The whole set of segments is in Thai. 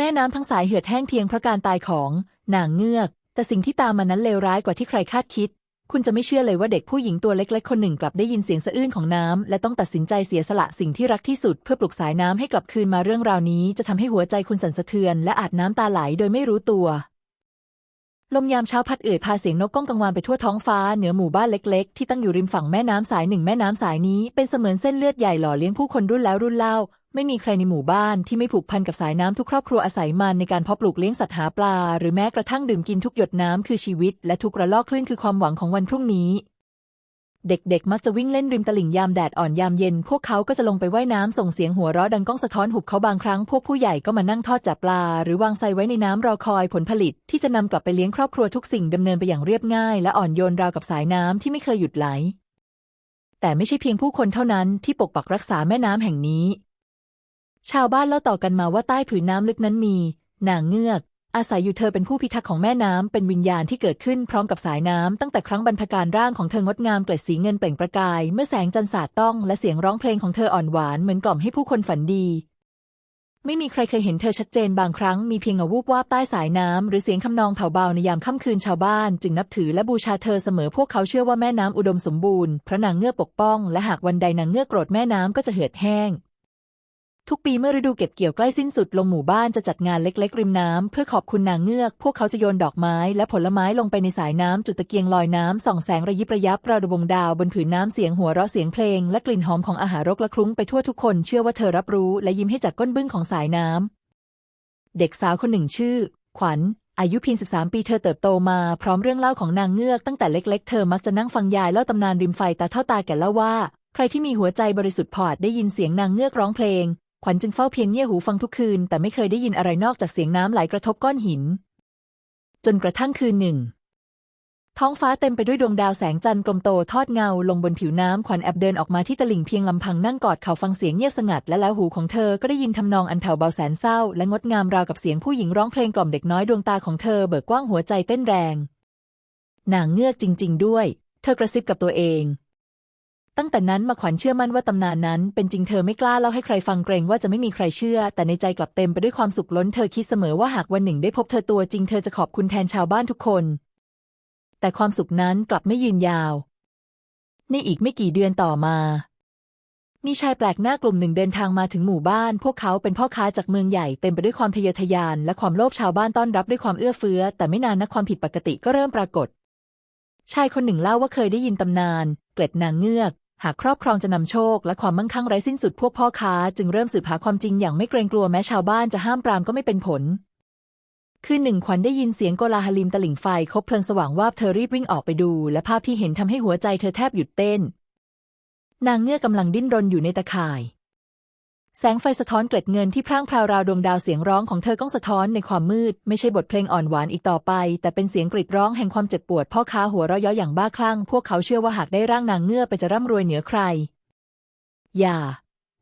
แม่น้ำทั้งสายเหือดแห้งเพียงเพราะการตายของนางเงือก แต่สิ่งที่ตามมานั้นเลวร้ายกว่าที่ใครคาดคิด คุณจะไม่เชื่อเลยว่าเด็กผู้หญิงตัวเล็กๆ คนหนึ่งกลับได้ยินเสียงสะอื้นของน้ำและต้องตัดสินใจเสียสละสิ่งที่รักที่สุด เพื่อปลุกสายน้ำให้กลับคืนมาเรื่องราวนี้ จะทำให้หัวใจคุณสั่นสะเทือน และอาจน้ำตาไหลโดยไม่รู้ตัว ลมยามเช้าพัดเอ่ยพาเสียงนกก้องกังวานไปทั่วท้องฟ้าเหนือหมู่บ้านเล็ก ๆ ที่ตั้งอยู่ริมฝั่งแม่น้ำสายหนึ่งแม่น้ำสายนี้เป็นเสมือนเส้นเลือดใหญ่หล่อเลี้ยงผู้คนรุ่นแล้วรุ่นเล่า ไม่มีใครในหมู่บ้านที่ไม่ผูกพันกับสายน้ำทุกครอบครัวอาศัยมันในการเพาะปลูกเลี้ยงสัตว์หาปลา หรือแม้กระทั่งดื่มกินทุกหยดน้ำคือชีวิต และทุกระลอกคลื่นคือความหวังของวันพรุ่งนี้ เด็กๆ มักจะวิ่งเล่นริมตลิ่งยามแดดอ่อนยามเย็น พวกเขาก็จะลงไปว่ายน้ำส่งเสียงหัวเราะดังก้องสะท้อนหุบเขาบางครั้งพวกผู้ใหญ่ก็มานั่งทอดจับปลา หรือวางไซไว้ในน้ำรอคอยผลผลิต ที่จะนำกลับไปเลี้ยงครอบครัวทุกสิ่งดำเนินไปอย่างเรียบง่าย และอ่อนโยนราวกับสายน้ำที่ไม่เคยหยุดไหลแต่ไม่ใช่เพียงผู้คนเท่านั้นที่ปกปักรักษาแม่น้ำแห่งนี้ ชาวบ้านเล่าต่อกันมาว่าใต้ผืนน้ำลึกนั้นมีนางเงือก อาศัยอยู่เธอเป็นผู้พิทักษ์ของแม่น้ำเป็นวิญญาณที่เกิดขึ้นพร้อมกับสายน้ำตั้งแต่ครั้งบรรพการร่างของเธองดงามเกล็ดสีเงินเปล่งประกาย เมื่อแสงจันทร์สาดต้อง และเสียงร้องเพลงของเธออ่อนหวานเหมือนกล่อมให้ผู้คนฝันดีไม่มีใครเคยเห็นเธอชัดเจนบางครั้งมีเพียงเงาวูบวาบใต้สายน้ำหรือเสียงคำนองแผ่วเบาในยามค่ำคืนชาวบ้าน จึงนับถือและบูชาเธอเสมอพวกเขาเชื่อว่าแม่น้ำอุดมสมบูรณ์พระนางเงือกปกป้อง และหากวันใดนางเงือกโกรธแม่น้ำก็จะเหือดแห้ง ทุกปีเมื่อฤดูเก็บเกี่ยวใกล้สิ้นสุดลงหมู่บ้านจะจัดงานเล็กๆ ริมน้ำเพื่อขอบคุณนางเงือก พวกเขาจะโยนดอกไม้และผลไม้ลงไปในสายน้ำจุดตะเกียงลอยน้ำส่องแสงระยิบระยับประดวงดาวบนผืนน้ำเสียงหัวเราะเสียงเพลง และกลิ่นหอมของอาหารรกและคลุ้งไปทั่วทุกคนเชื่อว่าเธอรับรู้และยิ้มให้จากก้นบึ้งของสายน้ำเด็กสาวคนหนึ่งชื่อ ขวัญอายุเพียง 13 ปีเธอเติบโตมาพร้อมเรื่องเล่าของนางเงือกตั้งแต่เล็กๆ เธอมักจะนั่งฟังยายเล่าตำนานริมไฟตาเท่าตาแก่เล่าว่า ใครที่มีหัวใจบริสุทธิ์พอดได้ยินเสียงนางเงือกร้องเพลง ขวัญจึงเฝ้าเพียงเงี่ยหูฟังทุกคืน แต่ไม่เคยได้ยินอะไรนอกจากเสียงน้ำไหลกระทบก้อนหิน จนกระทั่งคืนหนึ่ง ท้องฟ้าเต็มไปด้วยดวงดาวแสงจันทร์กลมโตทอดเงาลงบนผิวน้ำขวัญแอบเดินออกมาที่ตลิ่งเพียงลำพังนั่งกอดเข่าฟังเสียงเงียบสงัด และแล้วหูของเธอก็ได้ยินทำนองอันแผ่วเบาแสนเศร้า และงดงามราวกับเสียงผู้หญิงร้องเพลงกล่อมเด็กน้อยดวงตาของเธอเบิกกว้างหัวใจเต้นแรงนางเงือกจริง ๆ ด้วย เธอกระซิบกับตัวเอง ตั้งแต่นั้นมาขวัญเชื่อมั่นว่าตำนานนั้น เป็นจริงเธอไม่กล้าเล่าให้ใครฟังเกรงว่าจะไม่มีใครเชื่อ แต่ในใจกลับเต็มไปด้วยความสุขล้นเธอคิดเสมอว่าหากวันหนึ่งได้พบเธอตัวจริงเธอจะขอบคุณแทนชาวบ้านทุกคน แต่ความสุขนั้นกลับไม่ยืนยาว ในอีกไม่กี่เดือนต่อมามีชายแปลกหน้ากลุ่มหนึ่งเดินทางมาถึงหมู่บ้าน พวกเขาเป็นพ่อค้าจากเมืองใหญ่เต็มไปด้วยความทะเยอทะยาน และความโลภชาวบ้านต้อนรับด้วยความเอื้อเฟื้อ แต่ไม่นานนักความผิดปกติก็เริ่มปรากฏ ชายคนหนึ่งเล่าว่าเคยได้ยินตำนาน เกล็ดนางเงือก หากครอบครองจะนำโชคและความมั่งคั่งไร้สิ้นสุดพวกพ่อค้า จึงเริ่มสืบหาความจริงอย่างไม่เกรงกลัวแม้ชาวบ้านจะห้ามปรามก็ไม่เป็นผล คืนหนึ่งขวัญได้ยินเสียงโกลาหลิมตลิ่งไฟคบเพลิงสว่างวาบเธอรีบวิ่งออกไปดู และภาพที่เห็นทำให้หัวใจเธอแทบหยุดเต้น นางเงือกกำลังดิ้นรนอยู่ในตะข่าย แสงไฟสะท้อนเกล็ดเงินที่พร่างพราวราวดวงดาวเสียงร้องของเธอก้องสะท้อนในความมืด ไม่ใช่บทเพลงอ่อนหวานอีกต่อไป แต่เป็นเสียงกรีดร้องแห่งความเจ็บปวด พ่อค้าหัวเราะเย้ออย่างบ้าคลั่ง พวกเขาเชื่อว่าหากได้ร่างนางเงือกไปจะร่ำรวยเหนือใคร อย่า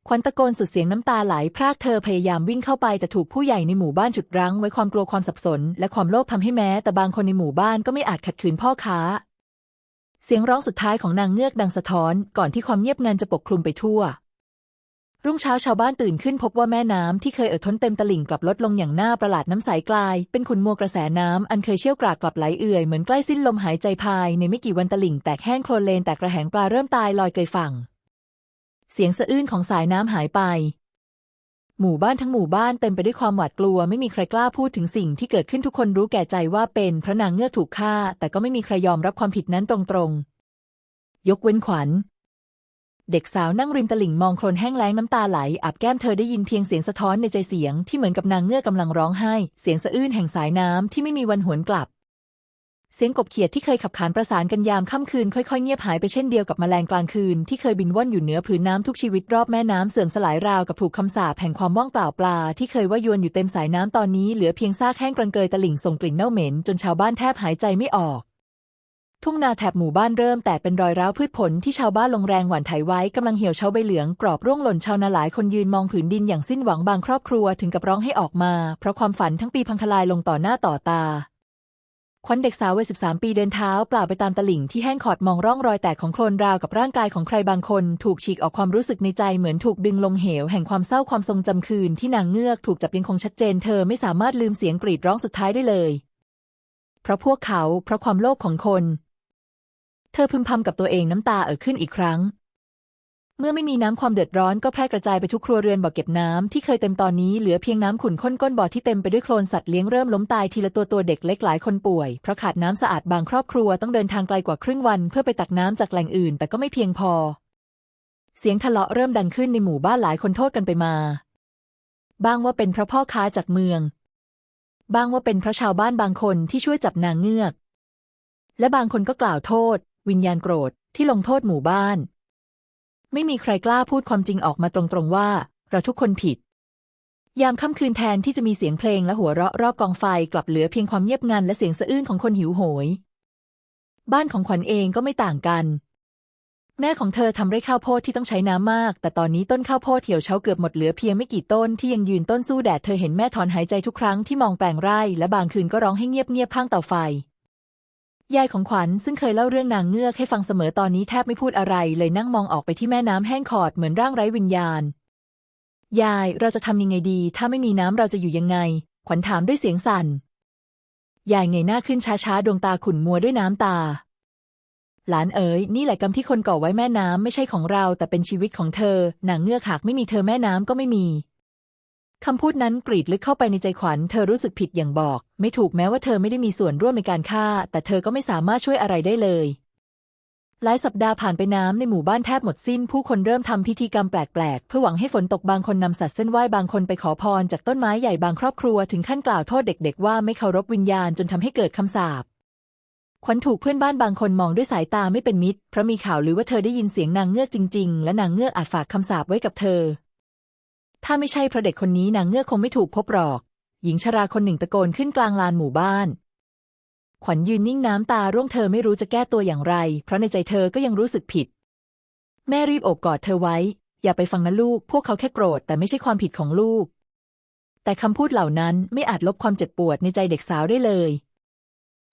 ควันตะโกนสุดเสียงน้ำตาไหลพรากเธอพยายามวิ่งเข้าไปแต่ถูกผู้ใหญ่ในหมู่บ้านฉุดรั้งไว้ความกลัวความสับสน และความโลภทำให้แม้ แต่บางคนในหมู่บ้านก็ไม่อาจขัดขืนพ่อค้า เสียงร้องสุดท้ายของนางเงือกดังสะท้อน ก่อนที่ความเงียบงันจะปกคลุมไปทั่ว รุ่งเช้าชาวบ้านตื่นขึ้นพบว่าแม่น้ำที่เคยเอ่อท้นเต็มตลิ่งกลับลดลงอย่างน่าประหลาดน้ำใสกลาย เป็นขุนมัวกระแสน้ำอันเคยเชี่ยวกรากกลับไหลเอื่อยเหมือนใกล้สิ้นลมหายใจภายในไม่กี่วันตลิ่งแตกแห้งโคลนเลนแตกกระแหงปลาเริ่มตายลอยเกยฝั่ง เสียงสะอื้นของสายน้ำหายไป หมู่บ้านทั้งหมู่บ้านเต็มไปด้วยความหวาดกลัวไม่มีใครกล้าพูดถึงสิ่งที่เกิดขึ้นทุกคนรู้แก่ใจว่าเป็นพระนางเงือกถูกฆ่า แต่ก็ไม่มีใครยอมรับความผิดนั้นตรงๆยกเว้นขวัญ เด็กสาวนั่งริมตลิ่งมองโคลนแห้งแล้งน้ำตาไหลอาบแก้มเธอได้ยินเพียงเสียงสะท้อนในใจเสียงที่เหมือนกับนางเงือกกำลังร้องไห้ เสียงสะอื้นแห่งสายน้ำที่ไม่มีวันหวนกลับ เสียงกบเขียดที่เคยขับขานประสานกันยามค่ำคืนค่อยๆเงียบหายไปเช่นเดียวกับแมลงกลางคืนที่เคยบินว่อนอยู่เหนือผืนน้ำทุกชีวิตรอบแม่น้ำเสื่อมสลายราวกับถูกคำสาปแห่งความว่างเปล่าปลาที่เคยว่ายวนอยู่เต็มสายน้ำตอนนี้เหลือเพียงซากแห้งกรังเกยตลิ่งส่งกลิ่นเน่าเหม็นจนชาวบ้านแทบหายใจไม่ออก ทุ่งนาแถบหมู่บ้านเริ่มแตกเป็นรอยร้าวพืชผลที่ชาวบ้านลงแรงหว่านไถไว้กำลังเหี่ยวเฉาใบเหลืองกรอบร่วงหล่นชาวนาหลายคนยืนมองผืนดินอย่างสิ้นหวังบางครอบครัวถึงกับร้องให้ออกมา เพราะความฝันทั้งปีพังทลายลงต่อหน้าต่อตาขวัญเด็กสาววัย 13 ปีเดินเท้าเปล่าไปตามตลิ่งที่แห้งขอดมองร่องรอยแตกของโคลนราวกับร่างกายของใครบางคน ถูกฉีกออกความรู้สึกในใจเหมือนถูกดึงลงเหว แห่งความเศร้าความทรงจำคืนที่นางเงือกถูกจับยังคงชัดเจนเธอไม่สามารถลืมเสียงกรีดร้องสุดท้ายได้เลย เพราะพวกเขา เพราะความโลภของคน เธอพึมพำกับตัวเองน้ำตาเอ่อขึ้นอีกครั้ง เมื่อไม่มีน้ำความเดือดร้อนก็แพร่กระจายไปทุกครัวเรือนบ่อเก็บน้ำที่เคยเต็มตอนนี้เหลือเพียงน้ำขุ่นข้นก้นบ่อที่เต็มไปด้วยโคลนสัตว์เลี้ยงเริ่มล้มตายทีละตัวตัวเด็กเล็กหลายคนป่วย เพราะขาดน้ำสะอาดบางครอบครัวต้องเดินทางไกลกว่าครึ่งวัน เพื่อไปตักน้ำจากแหล่งอื่น แต่ก็ไม่เพียงพอ เสียงทะเลาะเริ่มดังขึ้นในหมู่บ้านหลายคนโทษกันไปมา บางว่าเป็นเพราะพ่อค้าจากเมือง บางว่าเป็นเพราะชาวบ้านบางคนที่ช่วยจับนางเงือกและบางคนก็กล่าวโทษ วิญญาณโกรธที่ลงโทษหมู่บ้าน ไม่มีใครกล้าพูดความจริงออกมาตรงๆว่า เราทุกคนผิด ยามค่ำคืนแทนที่จะมีเสียงเพลงและหัวเราะรอบกองไฟกลับเหลือเพียงความเงียบงันและเสียงสะอื้นของคนหิวโหย บ้านของขวัญเองก็ไม่ต่างกัน แม่ของเธอทำไร่ข้าวโพดที่ต้องใช้น้ำมาก แต่ตอนนี้ต้นข้าวโพดเหี่ยวเฉาเกือบหมดเหลือเพียงไม่กี่ต้นที่ยังยืนต้นสู้แดดเธอเห็นแม่ถอนหายใจทุกครั้งที่มองแปลงไร่และบางคืนก็ร้องให้เงียบๆข้างเตาไฟ ยายของขวัญซึ่งเคยเล่าเรื่องนางเงือกให้ฟังเสมอตอนนี้แทบไม่พูดอะไร เลยนั่งมองออกไปที่แม่น้ำแห้งขอดเหมือนร่างไร้วิญญาณ ยายเราจะทำยังไงดี ถ้าไม่มีน้ำเราจะอยู่ยังไง ขวัญถามด้วยเสียงสั่น ยายเงยหน้าขึ้นช้าๆ ดวงตาขุ่นมัวด้วยน้ำตา หลานเอ๋ยนี่แหละกรรมที่คนก่อไว้แม่น้ำไม่ใช่ของเรา แต่เป็นชีวิตของเธอนางเงือกหากไม่มีเธอแม่น้ำก็ไม่มี คำพูดนั้นกรีดลึกเข้าไปในใจขวัญ เธอรู้สึกผิดอย่างบอก ไม่ถูกแม้ว่าเธอไม่ได้มีส่วนร่วมในการฆ่า แต่เธอก็ไม่สามารถช่วยอะไรได้เลย หลายสัปดาห์ผ่านไปน้ำในหมู่บ้านแทบหมดสิ้น ผู้คนเริ่มทำพิธีกรรมแปลกๆ เพื่อหวังให้ฝนตกบางคนนำสัตว์เส้นไหว้บางคนไปขอพรจากต้นไม้ใหญ่บางครอบครัวถึงขั้นกล่าวโทษเด็ก ๆ ว่าไม่เคารพวิญญาณจนทำให้เกิดคำสาปขวัญถูกเพื่อนบ้านบางคนมองด้วยสายตาไม่เป็นมิตรเพราะมีข่าวลือว่าเธอได้ยินเสียงนางเงือกจริง ๆ และนางเงือกอาจฝากคำสาปไว้กับเธอ ถ้าไม่ใช่พระเด็กคนนี้นางเงือกคงไม่ถูกพบหรอก หญิงชราคนหนึ่งตะโกนขึ้นกลางลานหมู่บ้าน ขวัญยืนนิ่งน้ำตาร่วงเธอไม่รู้จะแก้ตัวอย่างไร เพราะในใจเธอก็ยังรู้สึกผิด แม่รีบโอบกอดเธอไว้ อย่าไปฟังนะลูก พวกเขาแค่โกรธแต่ไม่ใช่ความผิดของลูก แต่คำพูดเหล่านั้นไม่อาจลบความเจ็บปวดในใจเด็กสาวได้เลย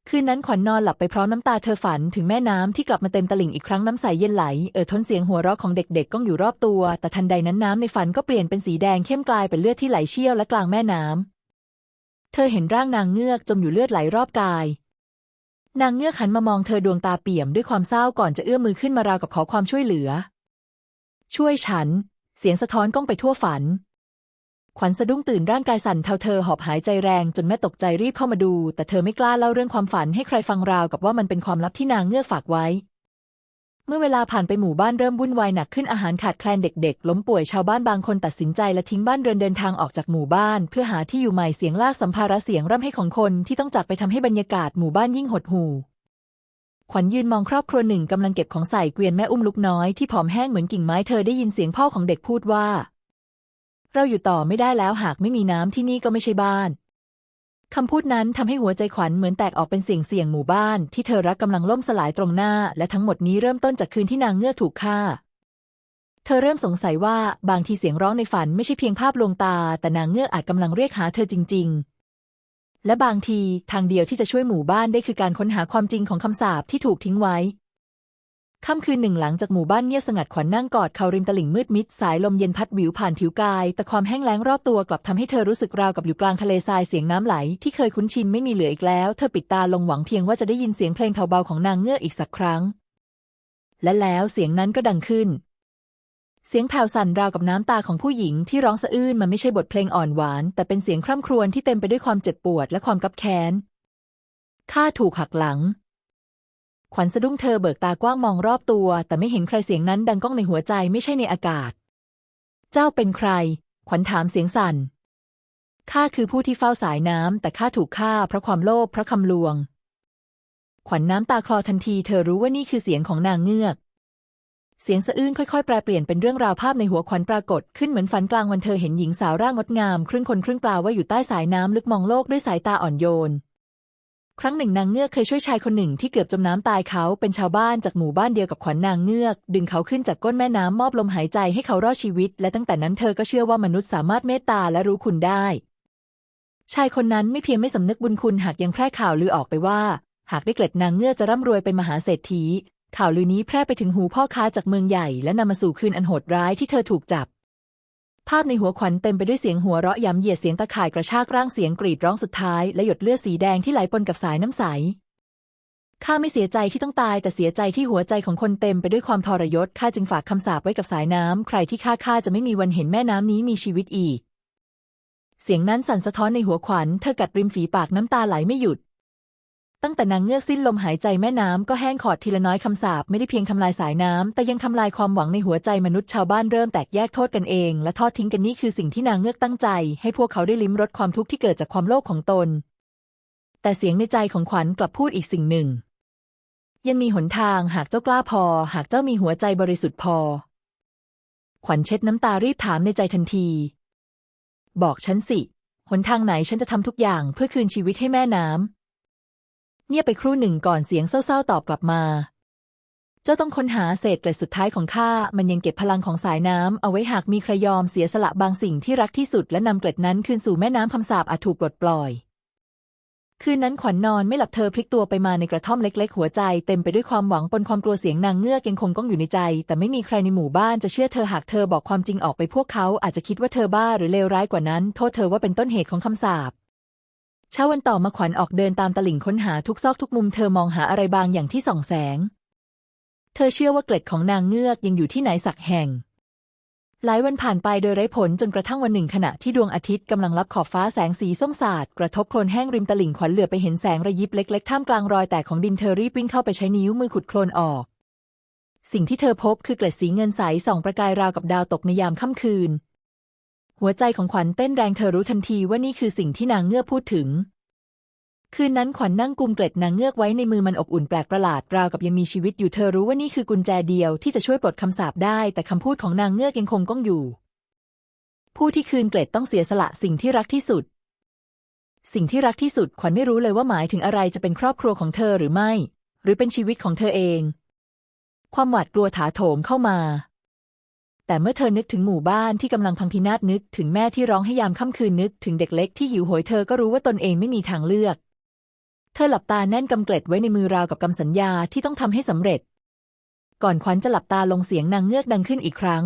คืนนั้นขวัญนอนหลับไปพร้อมน้ำตาเธอฝันถึงแม่น้ำที่กลับมาเต็มตลิ่งอีกครั้งน้ำใสเย็นไหล เอ่อทนเสียงหัวเราะของเด็กๆก้องอยู่รอบตัว แต่ทันใดนั้นน้ำในฝันก็เปลี่ยนเป็นสีแดงเข้มกลายเป็นเลือดที่ไหลเชี่ยวและกลางแม่น้ำ เธอเห็นร่างนางเงือกจมอยู่เลือดไหลรอบกาย นางเงือกหันมามองเธอดวงตาเปี่ยมด้วยความเศร้าก่อนจะเอื้อมมือขึ้นมาราวกับขอความช่วยเหลือ ช่วยฉัน เสียงสะท้อนก้องไปทั่วฝัน ขวัญสะดุ้งตื่นร่างกายสั่นเทาเธอหอบหายใจแรงจนแม่ตกใจรีบเข้ามาดู แต่เธอไม่กล้าเล่าเรื่องความฝันให้ใครฟังราวกับว่ามันเป็นความลับที่นางเงือกฝากไว้ เมื่อเวลาผ่านไปหมู่บ้านเริ่มวุ่นวายหนักขึ้นอาหารขาดแคลนเด็กๆ ล้มป่วยชาวบ้านบางคนตัดสินใจและทิ้งบ้านเรือนเดินทางออกจากหมู่บ้าน เพื่อหาที่อยู่ใหม่เสียงลากสัมภาระเสียงร่ำให้ของคนที่ต้องจากไปทำให้บรรยากาศหมู่บ้านยิ่งหดหู่ขวัญยืนมองครอบครัวหนึ่งกำลังเก็บของใส่เกวียนแม่อุ้มลูกน้อยที่ผอมแห้งเหมือนกิ่งไม้เธอได้ยินเสียงพ่อของเด็กพูดว่า เราอยู่ต่อไม่ได้แล้วหากไม่มีน้ำที่นี่ก็ไม่ใช่บ้านคำพูดนั้นทำให้หัวใจขวัญเหมือนแตกออกเป็นเสียงเสียงหมู่บ้าน ที่เธอรักกำลังล่มสลายตรงหน้า และทั้งหมดนี้เริ่มต้นจากคืนที่นางเงือกถูกฆ่า เธอเริ่มสงสัยว่าบางทีเสียงร้องในฝันไม่ใช่เพียงภาพลวงตา แต่นางเงือกอาจกำลังเรียกหาเธอจริง ๆ และบางทีทางเดียวที่จะช่วยหมู่บ้านได้คือการค้นหาความจริงของคำสาปที่ถูกทิ้งไว้ ค่ำคืนหนึ่งหลังจากหมู่บ้านเงียบสงัดขวัญนั่งกอดเขาริมตลิ่งมืดมิด สายลมเย็นพัดวิวผ่านผิวกาย แต่ความแห้งแล้งรอบตัวกลับทำให้เธอรู้สึกราวกับอยู่กลางทะเลทรายเสียงน้ำไหล ที่เคยคุ้นชินไม่มีเหลืออีกแล้ว เธอปิดตาลงหวังเพียงว่าจะได้ยินเสียงเพลงเบาๆของนางเงือกอีกสักครั้ง และแล้วเสียงนั้นก็ดังขึ้น เสียงแผ่วสั่นราวกับน้ำตาของผู้หญิงที่ร้องสะอื้นมันไม่ใช่บทเพลงอ่อนหวาน แต่เป็นเสียงคร่ำครวญที่เต็มไปด้วยความเจ็บปวดและความกับแค้นข้าถูกหักหลัง ขวัญสะดุ้งเธอเบิกตากว้างมองรอบตัว แต่ไม่เห็นใครเสียงนั้นดังก้องในหัวใจไม่ใช่ในอากาศ เจ้าเป็นใคร ขวัญถามเสียงสั่นข้าคือผู้ที่เฝ้าสายน้ำ แต่ข้าถูกฆ่าเพราะความโลภเพราะคำลวง ขวัญน้ำตาคลอทันทีเธอรู้ว่านี่คือเสียงของนางเงือก เสียงสะอื้นค่อยๆ แปลเปลี่ยนเป็นเรื่องราวภาพในหัวขวัญปรากฏขึ้นเหมือนฝันกลางวันเธอเห็นหญิงสาวร่างงดงาม ครึ่งคนครึ่งปลาว่าอยู่ใต้สายน้ำลึกมองโลกด้วยสายตาอ่อนโยน ครั้งหนึ่งนางเงือกเคยช่วยชายคนหนึ่งที่เกือบจมน้ำตายเขาเป็นชาวบ้านจากหมู่บ้านเดียวกับขวัญนางเงือก ดึงเขาขึ้นจากก้นแม่น้ำมอบลมหายใจให้เขารอดชีวิต และตั้งแต่นั้นเธอก็เชื่อว่ามนุษย์สามารถเมตตาและรู้คุณได้ ชายคนนั้นไม่เพียงไม่สำนึกบุญคุณหากยังแพร่ข่าวลือออกไปว่า หากได้เกล็ดนางเงือกจะร่ำรวยเป็นมหาเศรษฐีข่าวลือนี้แพร่ไปถึงหูพ่อค้าจากเมืองใหญ่ และนำมาสู่คืนอันโหดร้ายที่เธอถูกจับ ภาพในหัวขวัญเต็มไปด้วยเสียงหัวเราะย้ำเหยียดเสียงตะข่ายกระชากร่างเสียงกรีดร้องสุดท้ายและหยดเลือดสีแดงที่ไหลปนกับสายน้ำใสข้าไม่เสียใจที่ต้องตายแต่เสียใจที่หัวใจของคนเต็มไปด้วยความทรยศข้าจึงฝากคำสาปไว้กับสายน้ำ ใครที่ข้าข้าจะไม่มีวันเห็นแม่น้ำนี้มีชีวิตอีก เสียงนั้นสั่นสะท้อนในหัวขวัญเธอกัดริมฝีปากน้ำตาไหลไม่หยุด ตั้งแต่นางเงือกสิ้นลมหายใจแม่น้ำก็แห้งขอดทีละน้อยคำสาปไม่ได้เพียงทำลายสายน้ำแต่ยังทำลายความหวังในหัวใจมนุษย์ชาวบ้านเริ่มแตกแยกโทษกันเอง และทอดทิ้งกันนี่คือสิ่งที่นางเงือกตั้งใจ ให้พวกเขาได้ลิ้มรสความทุกข์ที่เกิดจากความโลภของตน แต่เสียงในใจของขวัญกลับพูดอีกสิ่งหนึ่ง ยังมีหนทางหากเจ้ากล้าพอ หากเจ้ามีหัวใจบริสุทธิ์พอ ขวัญเช็ดน้ำตารีบถามในใจทันที บอกฉันสิหนทางไหนฉันจะทำทุกอย่างเพื่อคืนชีวิตให้แม่น้ำ เงียบไปครู่หนึ่งก่อนเสียงเศร้าๆตอบกลับมา เจ้าต้องค้นหาเศษเกล็ดสุดท้ายของข้า มันยังเก็บพลังของสายน้ำเอาไว้หากมีใครยอมเสียสละบางสิ่งที่รักที่สุดและนำเกล็ดนั้นคืนสู่แม่น้ำคำสาปอาจถูกปลดปล่อย คืนนั้นขวัญนนอนไม่หลับเธอพลิกตัวไปมาในกระท่อมเล็ก ๆ หัวใจเต็มไปด้วยความหวังปนความกลัวเสียงนางเงือกยังคงก้องอยู่ในใจ แต่ไม่มีใครในหมู่บ้านจะเชื่อเธอหากเธอบอกความจริงออกไปพวกเขาอาจจะคิดว่าเธอบ้าหรือเลวร้ายกว่านั้น โทษเธอว่าเป็นต้นเหตุของคำสาป เช้าวันต่อมาขวัญออกเดินตามตลิ่งค้นหาทุกซอกทุกมุมเธอมองหาอะไรบางอย่างที่ส่องแสง เธอเชื่อว่าเกล็ดของนางเงือกยังอยู่ที่ไหนสักแห่ง หลายวันผ่านไปโดยไร้ผลจนกระทั่งวันหนึ่งขณะที่ดวงอาทิตย์กำลังรับขอบฟ้าแสงสีส้มสาดกระทบโคลนแห้งริมตลิ่งขวัญเหลือไปเห็นแสงระยิบเล็ก ๆ ท่ามกลางรอยแตกของดินเธอรีบวิ่งเข้าไปใช้นิ้วมือขุดโคลนออก สิ่งที่เธอพบคือเกล็ดสีเงินใสส่องประกายราวกับดาวตกในยามค่ำคืน หัวใจของขวัญเต้นแรงเธอรู้ทันทีว่านี่คือสิ่งที่นางเงือกพูดถึง คืนนั้นขวัญนั่งกุมเกล็ดนางเงือกไว้ในมือมันอบอุ่นแปลกประหลาดราวกับยังมีชีวิตอยู่เธอรู้ว่านี่คือกุญแจเดียวที่จะช่วยปลดคำสาปได้ แต่คำพูดของนางเงือกยังคงก้องอยู่ ผู้ที่คืนเกล็ดต้องเสียสละสิ่งที่รักที่สุด สิ่งที่รักที่สุดขวัญไม่รู้เลยว่าหมายถึงอะไรจะเป็นครอบครัวของเธอหรือไม่ หรือเป็นชีวิตของเธอเอง ความหวาดกลัวถาโถมเข้ามา แต่เมื่อเธอนึกถึงหมู่บ้านที่กำลังพังพินาศนึกถึงแม่ที่ร้องให้ยามค่ำคืนนึกถึงเด็กเล็กที่หิวโหยเธอก็รู้ว่าตนเองไม่มีทางเลือก เธอหลับตาแน่นกำเกล็ดไว้ในมือราวกับกำสัญญาที่ต้องทำให้สำเร็จ ก่อนขวัญจะหลับตาลงเสียงนางเงือกดังขึ้นอีกครั้ง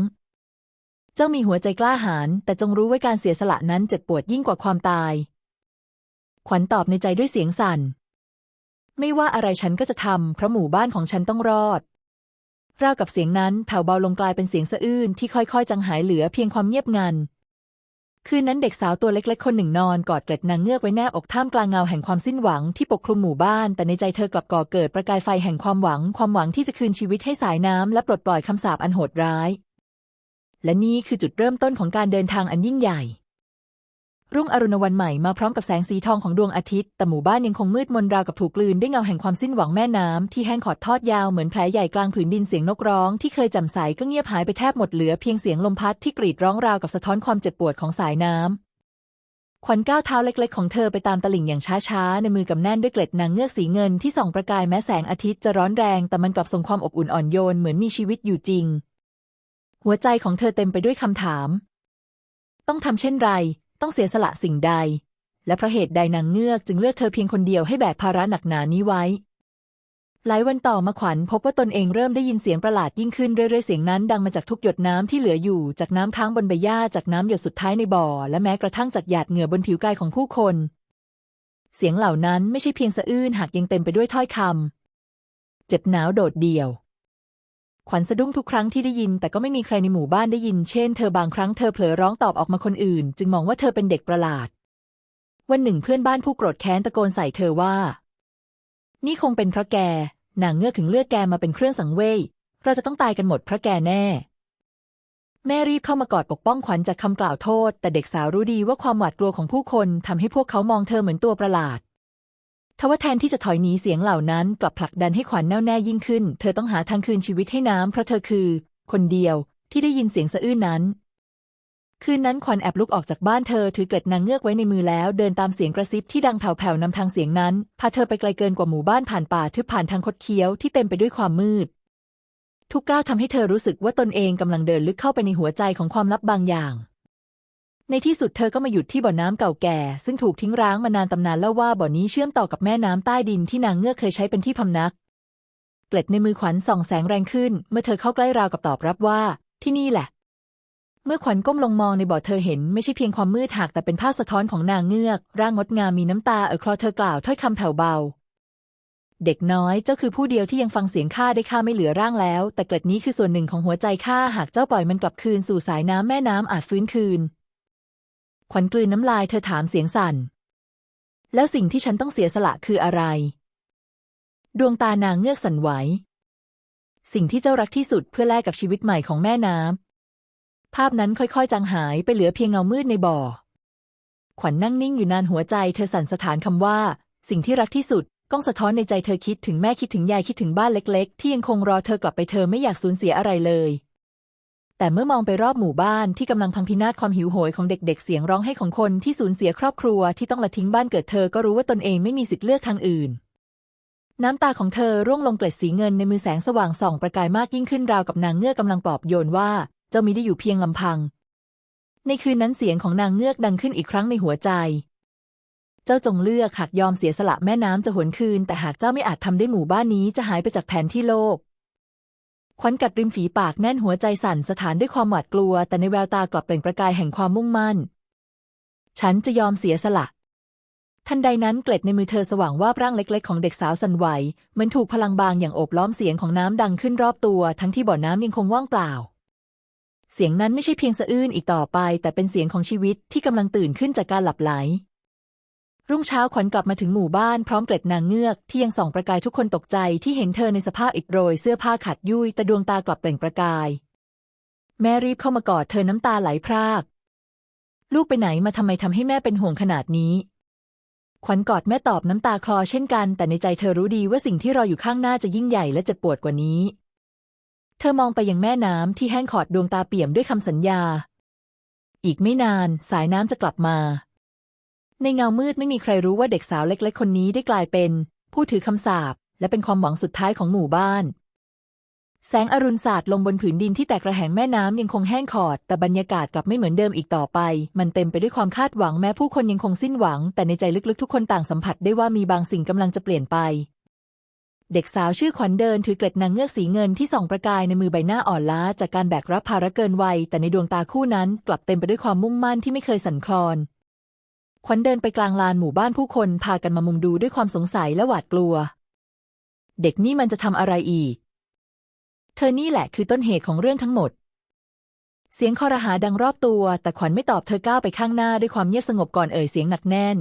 เจ้ามีหัวใจกล้าหาญแต่จงรู้ไว้การเสียสละนั้นเจ็บปวดยิ่งกว่าความตาย ขวัญตอบในใจด้วยเสียงสั่น ไม่ว่าอะไรฉันก็จะทำเพราะหมู่บ้านของฉันต้องรอด ราวกับเสียงนั้นแผ่วเบาลงกลายเป็นเสียงสะอื้นที่ค่อยๆ จางหายเหลือเพียงความเงียบงัน คืนนั้นเด็กสาวตัวเล็กๆ คนหนึ่งนอนกอดเกล็ดนางเงือกไว้แนบอกท่ามกลางเงาแห่งความสิ้นหวังที่ปกคลุมหมู่บ้าน แต่ในใจเธอกลับก่อเกิดประกายไฟแห่งความหวัง ความหวังที่จะคืนชีวิตให้สายน้ำและปลดปล่อยคำสาปอันโหดร้าย และนี่คือจุดเริ่มต้นของการเดินทางอันยิ่งใหญ่ รุ่งอรุณวันใหม่มาพร้อมกับแสงสีทองของดวงอาทิตย์ แต่หมู่บ้านยังคงมืดมนราวกับถูกกลืนด้วยเงาแห่งความสิ้นหวังแม่น้ำที่แห้งขอดทอดยาวเหมือนแผลใหญ่กลางผืนดินเสียงนกร้อง ที่เคยจำใสก็เงียบหายไปแทบหมดเหลือเพียงเสียงลมพัดที่กรีดร้องราวกับสะท้อนความเจ็บปวดของสายน้ำขวัญก้าวเท้าเล็กๆ ของเธอไปตามตลิ่งอย่างช้าๆ ในมือกำแน่นด้วยเกล็ดนางเงือกสีเงินที่ส่องประกายแม้แสงอาทิตย์จะร้อนแรง แต่มันกลับส่งความอบอุ่นอ่อนโยนเหมือนมีชีวิตอยู่จริง หัวใจของเธอเต็มไปด้วยคำถาม ต้องทำเช่นไร ต้องเสียสละสิ่งใด และเพราะเหตุใดนางเงือกจึงเลือกเธอเพียงคนเดียวให้แบกภาระหนักหนานี้ไว้ หลายวันต่อมาขวัญพบว่าตนเองเริ่มได้ยินเสียงประหลาดยิ่งขึ้นเรื่อยๆเสียงนั้นดังมาจากทุกหยดน้ำที่เหลืออยู่ จากน้ำค้างบนใบหญ้าจากน้ำหยดสุดท้ายในบ่อ และแม้กระทั่งจากหยาดเหงื่อบนผิวกายของผู้คน เสียงเหล่านั้นไม่ใช่เพียงสะอื้นหากยังเต็มไปด้วยถ้อยคำเจ็บหนาวโดดเดี่ยว ขวัญสะดุ้งทุกครั้งที่ได้ยิน แต่ก็ไม่มีใครในหมู่บ้านได้ยิน เช่น เธอบางครั้งเธอเผลอร้องตอบออกมาคนอื่น จึงมองว่าเธอเป็นเด็กประหลาด วันหนึ่งเพื่อนบ้านผู้โกรธแค้นตะโกนใส่เธอว่า นี่คงเป็นเพราะแกนางเงือกถึงเลือกแกมาเป็นเครื่องสังเวยเราจะต้องตายกันหมดเพราะแกแน่ แม่รีบเข้ามากอดปกป้องขวัญจากคำกล่าวโทษ แต่เด็กสาวรู้ดีว่าความหวาดกลัวของผู้คนทำให้พวกเขามองเธอเหมือนตัวประหลาด ทว่าแทนที่จะถอยหนีเสียงเหล่านั้นกลับผลักดันให้ขวัญแน่วแน่ยิ่งขึ้น เธอต้องหาทางคืนชีวิตให้น้ำเพราะเธอคือ คนเดียวที่ได้ยินเสียงสะอื้นนั้น คืนนั้นขวัญแอบลุกออกจากบ้านเธอถือเกล็ดนางเงือกไว้ในมือแล้ว เดินตามเสียงกระซิบที่ดังแผ่วๆนำทางเสียงนั้นพาเธอไปไกลเกินกว่าหมู่บ้านผ่านป่าทึบผ่านทางคดเคี้ยวที่เต็มไปด้วยความมืด ทุกก้าวทำให้เธอรู้สึกว่าตนเองกำลังเดินลึกเข้าไปในหัวใจของความลับบางอย่าง ในที่สุดเธอก็มาหยุดที่บ่อน้ำเก่าแก่ ซึ่งถูกทิ้งร้างมานานตำนานเล่าว่าบ่อนี้เชื่อมต่อกับแม่น้ำใต้ดินที่นางเงือกเคยใช้เป็นที่พำนัก เกล็ดในมือขวัญส่องแสงแรงขึ้น เมื่อเธอเข้าใกล้ราวกับตอบรับว่า ที่นี่แหละ เมื่อขวัญก้มลงมองในบ่อเธอเห็น ไม่ใช่เพียงความมืดหากแต่เป็นภาพสะท้อนของนางเงือก ร่างงดงามมีน้ำตาเอ่อคลอเธอกล่าวถ้อยคำแผ่วเบา เด็กน้อยเจ้าคือผู้เดียวที่ยังฟังเสียงข้าได้ข้าไม่เหลือร่างแล้ว แต่เกล็ดนี้คือส่วนหนึ่งของหัวใจข้าหากเจ้าปล่อยมันกลับคืนสู่สายน้ำแม่น้ำอาจฟื้นคืน ขวัญกลืนน้ำลายเธอถามเสียงสั่น แล้วสิ่งที่ฉันต้องเสียสละคืออะไร ดวงตานางเงือกสั่นไหว สิ่งที่เจ้ารักที่สุดเพื่อแลกกับชีวิตใหม่ของแม่น้ำ ภาพนั้นค่อยๆ จางหายไปเหลือเพียงเงามืดในบ่อ ขวัญนนั่งนิ่งอยู่นานหัวใจเธอสั่นสะท้านคำว่า สิ่งที่รักที่สุดก้องสะท้อนในใจเธอคิดถึงแม่คิดถึงยายคิดถึงบ้านเล็ก ๆ ที่ยังคงรอเธอกลับไปเธอไม่อยากสูญเสียอะไรเลย แต่เมื่อมองไปรอบหมู่บ้านที่กำลังพังพินาศความหิวโหยของเด็กๆ เสียงร้องไห้ของคนที่สูญเสียครอบครัวที่ต้องละทิ้งบ้านเกิดเธอก็รู้ว่าตนเองไม่มีสิทธิ์เลือกทางอื่น น้ำตาของเธอร่วงลงเกล็ดสีเงินในมือแสงสว่างส่องประกายมากยิ่งขึ้นราวกับนางเงือกกำลังปลอบโยนว่า เจ้ามีได้อยู่เพียงลำพัง ในคืนนั้นเสียงของนางเงือกดังขึ้นอีกครั้งในหัวใจ เจ้าจงเลือกหากยอมเสียสละแม่น้ำจะหวนคืน แต่หากเจ้าไม่อาจทำได้หมู่บ้านนี้จะหายไปจากแผนที่โลก ควันกัดริมฝีปากแน่นหัวใจสั่นสถานด้วยความหวาดกลัว แต่ในแววตากลับเปล่งประกายแห่งความมุ่งมั่น ฉันจะยอมเสียสละ ทันใดนั้นเกล็ดในมือเธอสว่างว่าร่างเล็ก ๆ ของเด็กสาวสั่นไหวเหมือนถูกพลังบางอย่างโอบล้อมเสียงของน้ำดังขึ้นรอบตัว ทั้งที่บ่อน้ำยังคงว่างเปล่า เสียงนั้นไม่ใช่เพียงสะอื้นอีกต่อไป แต่เป็นเสียงของชีวิตที่กำลังตื่นขึ้นจากการหลับไหล รุ่งเช้าขวัญกลับมาถึงหมู่บ้านพร้อมเกล็ดนางเงือกที่ยังส่องประกายทุกคนตกใจที่เห็นเธอในสภาพอิดโรยเสื้อผ้าขาดยุ่ยแต่ดวงตากลับเปล่งประกาย แม่รีบเข้ามากอดเธอน้ำตาไหลพราก ลูกไปไหนมาทำไมทำให้แม่เป็นห่วงขนาดนี้ ขวัญกอดแม่ตอบน้ำตาคลอเช่นกัน แต่ในใจเธอรู้ดีว่าสิ่งที่รออยู่ข้างหน้าจะยิ่งใหญ่และเจ็บปวดกว่านี้ เธอมองไปยังแม่น้ำที่แห้งขอดดวงตาเปี่ยมด้วยคำสัญญา อีกไม่นานสายน้ำจะกลับมา ในเงามืดไม่มีใครรู้ว่าเด็กสาวเล็กๆคนนี้ได้กลายเป็น ผู้ถือคำสาปและเป็นความหวังสุดท้ายของหมู่บ้าน แสงอรุณสาดลงบนผืนดินที่แตกระแหงแม่น้ำยังคงแห้งขอด แต่บรรยากาศกลับไม่เหมือนเดิมอีกต่อไป มันเต็มไปด้วยความคาดหวังแม้ผู้คนยังคงสิ้นหวัง แต่ในใจลึกๆ ทุกคนต่างสัมผัสได้ว่ามีบางสิ่งกำลังจะเปลี่ยนไป เด็กสาวชื่อขวัญเดินถือเกล็ดนางเงือกสีเงินที่ส่องประกายในมือใบหน้าอ่อนล้า จากการแบกรับภาระเกินวัยแต่ในดวงตาคู่นั้นกลับเต็มไปด้วยความมุ่งมั่นที่ไม่เคยสั่นคลอน ขวัญเดินไปกลางลานหมู่บ้านผู้คนพากันมามุงดูด้วยความสงสัยและหวาดกลัว เด็กนี่มันจะทำอะไรอีก เธอนี่แหละคือต้นเหตุของเรื่องทั้งหมด เสียงคอรหาดังรอบตัว แต่ขวัญไม่ตอบเธอก้าวไปข้างหน้าด้วยความเงียบสงบก่อนเอ่ยเสียงหนักแน่น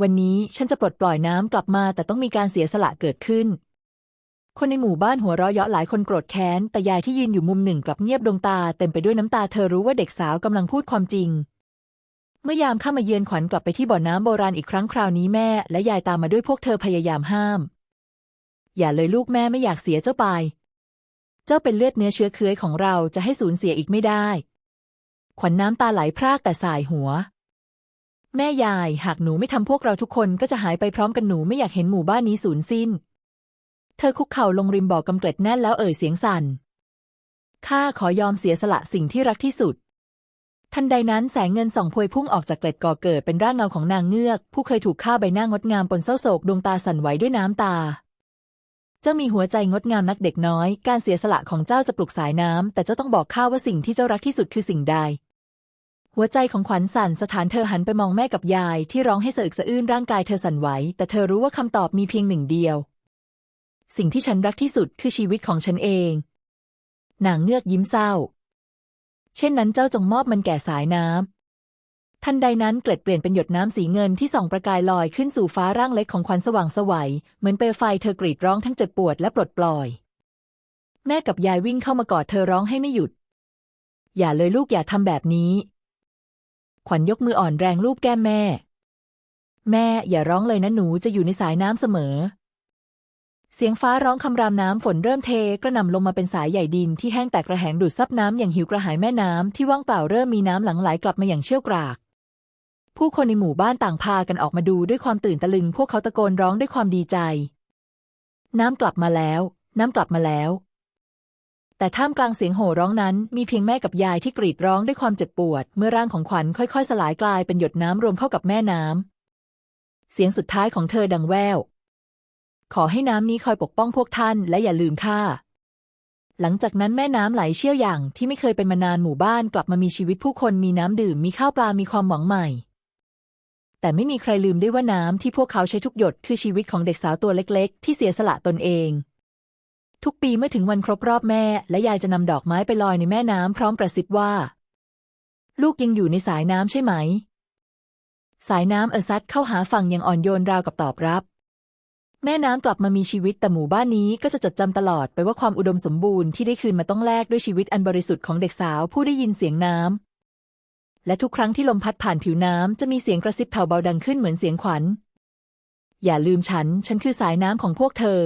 วันนี้ฉันจะปลดปล่อยน้ำกลับมา แต่ต้องมีการเสียสละเกิดขึ้น คนในหมู่บ้านหัวเราะเยาะหลายคนโกรธแค้น แต่ยายที่ยืนอยู่มุมหนึ่งกลับเงียบดวงตาเต็มไปด้วยน้ำตาเธอรู้ว่าเด็กสาวกำลังพูดความจริง เมื่อยามข้ามาเยือนขวัญกลับไปที่บ่อน้ำโบราณอีกครั้งคราวนี้แม่ และยายตามมาด้วยพวกเธอพยายามห้าม อย่าเลยลูกแม่ไม่อยากเสียเจ้าไป เจ้าเป็นเลือดเนื้อเชื้อเคื้อยของเราจะให้สูญเสียอีกไม่ได้ ขวัญน้ำตาไหลพรากแต่สายหัว แม่ยายหากหนูไม่ทำพวกเราทุกคนก็จะหายไปพร้อมกันหนูไม่อยากเห็นหมู่บ้านนี้สูญสิ้น เธอคุกเข่าลงริมบ่อกำเกล็ดแน่นแล้วเอ่ยเสียงสั่นข้าขอยอมเสียสละสิ่งที่รักที่สุด ทันใดนั้นแสงเงินส่องพวยพุ่งออกจากเกล็ดก่อเกิดเป็นร่างเงาของนางเงือก ผู้เคยถูกฆ่าใบหน้างดงามปนเศร้าโศกดวงตาสั่นไหวด้วยน้ำตา เจ้ามีหัวใจงดงามนักเด็กน้อย การเสียสละของเจ้าจะปลุกสายน้ำ แต่เจ้าต้องบอกข้าว่าสิ่งที่เจ้ารักที่สุดคือสิ่งใด หัวใจของขวัญสั่นสถานเธอหันไปมองแม่กับยาย ที่ร้องให้สะอึกสะอื้นร่างกายเธอสั่นไหว แต่เธอรู้ว่าคำตอบมีเพียงหนึ่งเดียว สิ่งที่ฉันรักที่สุดคือชีวิตของฉันเองนางเงือกยิ้มเศร้า เช่นนั้นเจ้าจงมอบมันแก่สายน้ำ ทันใดนั้นเกล็ดเปลี่ยนเป็นหยดน้ำสีเงินที่ส่องประกายลอยขึ้นสู่ฟ้าร่างเล็กของขวัญสว่างสวัย เหมือนเปลวไฟเธอกรีดร้องทั้งเจ็บปวดและปลดปล่อย แม่กับยายวิ่งเข้ามากอดเธอร้องให้ไม่หยุด อย่าเลยลูกอย่าทำแบบนี้ ขวัญยกมืออ่อนแรงลูบแก้มแม่ แม่อย่าร้องเลยนะหนูจะอยู่ในสายน้ำเสมอ เสียงฟ้าร้องคำรามน้ำฝนเริ่มเทกระหน่ำลงมาเป็นสายใหญ่ดินที่แห้งแตกระแหงดูดซับน้ำอย่างหิวกระหายแม่น้ำที่ว่างเปล่าเริ่มมีน้ำหลั่งไหลกลับมาอย่างเชี่ยวกราก ผู้คนในหมู่บ้านต่างพากันออกมาดูด้วยความตื่นตะลึง พวกเขาตะโกนร้องด้วยความดีใจ น้ำกลับมาแล้ว น้ำกลับมาแล้ว แต่ท่ามกลางเสียงโห่ร้องนั้น มีเพียงแม่กับยายที่กรีดร้องด้วยความเจ็บปวด เมื่อร่างของขวัญค่อย ๆ สลายกลายเป็นหยดน้ำรวมเข้ากับแม่น้ำเสียงสุดท้ายของเธอดังแว่ว ขอให้น้ำนี้คอยปกป้องพวกท่านและอย่าลืมข้าหลังจากนั้นแม่น้ำไหลเชี่ยวอย่างที่ไม่เคยเป็นมานานหมู่บ้านกลับมามีชีวิตผู้คนมีน้ำดื่มมีข้าวปลามีความหวังใหม่ แต่ไม่มีใครลืมได้ว่าน้ำที่พวกเขาใช้ทุกหยดคือชีวิตของเด็กสาวตัวเล็กๆ ที่เสียสละตนเอง ทุกปีเมื่อถึงวันครบรอบแม่ และยายจะนำดอกไม้ไปลอยในแม่น้ำพร้อมกระซิบว่า ลูกยังอยู่ในสายน้ำใช่ไหม สายน้ำเออซัดเข้าหาฝั่งอย่างอ่อนโยนราวกับตอบรับ แม่น้ำกลับมามีชีวิตแต่หมู่บ้านนี้ก็จะจดจำตลอดไปว่าความอุดมสมบูรณ์ที่ได้คืนมาต้องแลกด้วยชีวิตอันบริสุทธิ์ของเด็กสาวผู้ได้ยินเสียงน้ำและทุกครั้งที่ลมพัดผ่านผิวน้ำจะมีเสียงกระซิบแผ่วเบาดังขึ้นเหมือนเสียงขวัญ อย่าลืมฉัน ฉันคือสายน้ำของพวกเธอ